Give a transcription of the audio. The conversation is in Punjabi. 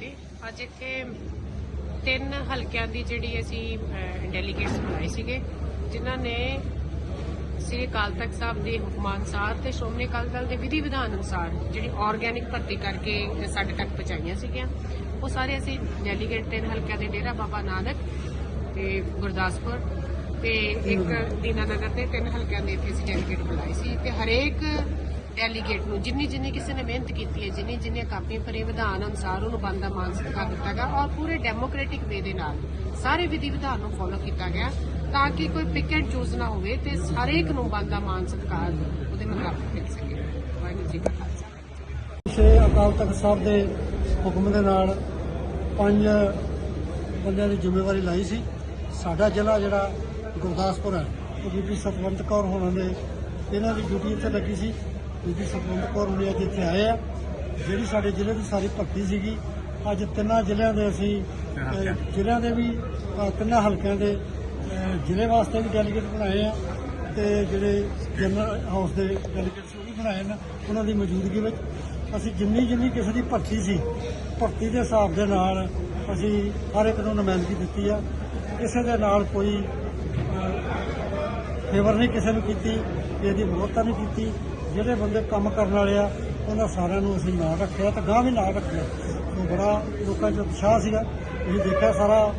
ਜੀ ਅੱਜ ਇੱਥੇ ਤਿੰਨ ਹਲਕਿਆਂ ਦੀ ਜਿਹੜੀ ਅਸੀਂ ਡੈਲੀਗੇਟਸ ਬਣਾਏ ਸੀਗੇ ਜਿਨ੍ਹਾਂ ਨੇ ਸ੍ਰੀ ਅਕਾਲ ਤਖਤ ਸਾਹਿਬ ਦੇ ਹੁਕਮਾਂ ਅਨੁਸਾਰ ਤੇ ਸ਼੍ਰੋਮਣੀ ਅਕਾਲੀ ਦਲ ਦੇ ਵਿਧੀ ਵਿਧਾਨ ਅਨੁਸਾਰ ਜਿਹੜੀ ਆਰਗੈਨਿਕ ਭਰਤੀ ਕਰਕੇ ਸਾਡੇ ਤੱਕ ਪਹੁੰਚਾਈਆਂ ਸੀਗੀਆਂ। ਉਹ ਸਾਰੇ ਅਸੀਂ ਡੈਲੀਗੇਟ ਤਿੰਨ ਹਲਕਿਆਂ ਦੇ ਡੇਰਾ ਬਾਬਾ ਨਾਨਕ ਤੇ ਗੁਰਦਾਸਪੁਰ ਤੇ ਇੱਕ ਦੀਨਾਨਗਰ ਦੇ ਤਿੰਨ ਹਲਕਿਆਂ ਦੇ ਇੱਥੇ ਅਸੀਂ ਡੈਲੀਗੇਟ ਬੁਲਾਏ ਸੀ ਤੇ ਹਰੇਕ ਡੈਲੀਗੇਟ ਨੂੰ, ਜਿੰਨੀ ਜਿੰਨੀ ਕਿਸੇ ਨੇ ਮਿਹਨਤ ਕੀਤੀ ਹੈ, ਜਿੰਨੀ ਜਿੰਨੀਆਂ ਕਾਪੀਆਂ ਭਰੀਆਂ, ਵਿਧਾਨ ਅਨੁਸਾਰ ਉਹਨੂੰ ਬੰਦਾ ਮਾਨ ਸਤਿਕਾਰ ਦਿੱਤਾ ਗਿਆ ਔਰ ਪੂਰੇ ਡੈਮੋਕ੍ਰੈਟਿਕ ਵੇ ਦੇ ਨਾਲ ਸਾਰੇ ਵਿਧੀ ਵਿਧਾਨ ਨੂੰ ਫੋਲੋ ਕੀਤਾ ਗਿਆ ਤਾਂ ਕਿ ਕੋਈ ਪਿਕ ਐਂਡ ਚੂਜ਼ ਨਾ ਹੋਵੇ ਤੇ ਹਰੇਕ ਨੂੰ ਬੰਦਾ ਮਾਨ ਸਤਿਕਾਰ ਉਹਦੇ ਮੁਤਾਬਕ ਮਿਲ ਸਕੇ। ਵਾਹਿਗੁਰੂ ਜੀ ਕਾ ਖਾਲਸਾ। ਸ਼੍ਰੀ ਅਕਾਲ ਤਖਤ ਸਾਹਿਬ ਦੇ ਹੁਕਮ ਦੇ ਨਾਲ ਪੰਜ ਬੰਦਿਆਂ ਦੀ ਜ਼ਿੰਮੇਵਾਰੀ ਲਾਈ ਸੀ। ਸਾਡਾ ਜ਼ਿਲ੍ਹਾ ਜਿਹੜਾ ਗੁਰਦਾਸਪੁਰ ਹੈ, ਉਹ ਬੀਬੀ ਸਤਵੰਤ ਕੌਰ ਹੋਣਾ ਦੇ, ਇਹਨਾਂ ਦੀ ਡਿਊਟੀ ਇੱਥੇ ਲੱਗੀ ਸੀ। ਬੀਬੀ ਸਤਵੰਤ ਕੌਰ ਹੁਣੀ ਅੱਜ ਇੱਥੇ ਆਏ ਆ। ਜਿਹੜੀ ਸਾਡੇ ਜ਼ਿਲ੍ਹੇ ਦੀ ਸਾਰੀ ਭਰਤੀ ਸੀਗੀ ਅੱਜ ਤਿੰਨਾਂ ਜ਼ਿਲ੍ਹਿਆਂ ਦੇ ਅਸੀਂ ਜ਼ਿਲ੍ਹਿਆਂ ਦੇ ਵੀ ਤਿੰਨਾਂ ਹਲਕਿਆਂ ਦੇ ਜ਼ਿਲ੍ਹੇ ਵਾਸਤੇ ਵੀ ਡੈਲੀਗੇਟ ਬਣਾਏ ਆ ਤੇ ਜਿਹੜੇ ਜਨਰਲ ਹਾਊਸ ਦੇ ਡੈਲੀਗੇਟਸ ਉਹ ਵੀ ਬਣਾਏ ਨੇ ਉਹਨਾਂ ਦੀ ਮੌਜੂਦਗੀ ਵਿੱਚ। ਅਸੀਂ ਜਿੰਨੀ ਜਿੰਨੀ ਕਿਸੇ ਦੀ ਭਰਤੀ ਸੀ ਭਰਤੀ ਦੇ ਹਿਸਾਬ ਦੇ ਨਾਲ ਅਸੀਂ ਹਰ ਇੱਕ ਨੂੰ ਨੁਮਾਇੰਦਗੀ ਦਿੱਤੀ ਆ। ਕਿਸੇ ਦੇ ਨਾਲ ਕੋਈ ਫੇਵਰ ਨਹੀਂ ਕਿਸੇ ਨੂੰ ਕੀਤੀ ਕਿਸੇ ਦੀ ਵਿਰੋਧਤਾ ਨਹੀਂ ਕੀਤੀ। ਜਿਹੜੇ ਬੰਦੇ ਕੰਮ ਕਰਨ ਵਾਲੇ ਆ, ਉਹਨਾਂ ਸਾਰਿਆਂ ਨੂੰ ਅਸੀਂ ਨਾਲ ਰੱਖਿਆ ਤੇ ਗਾਂ ਵੀ ਨਾਲ ਰੱਖਿਆ। ਉਹ ਬੜਾ ਲੋਕਾਂ 'ਚ ਉਤਸ਼ਾਹ ਸੀਗਾ। ਤੁਸੀਂ ਦੇਖਿਆ ਸਾਰਾ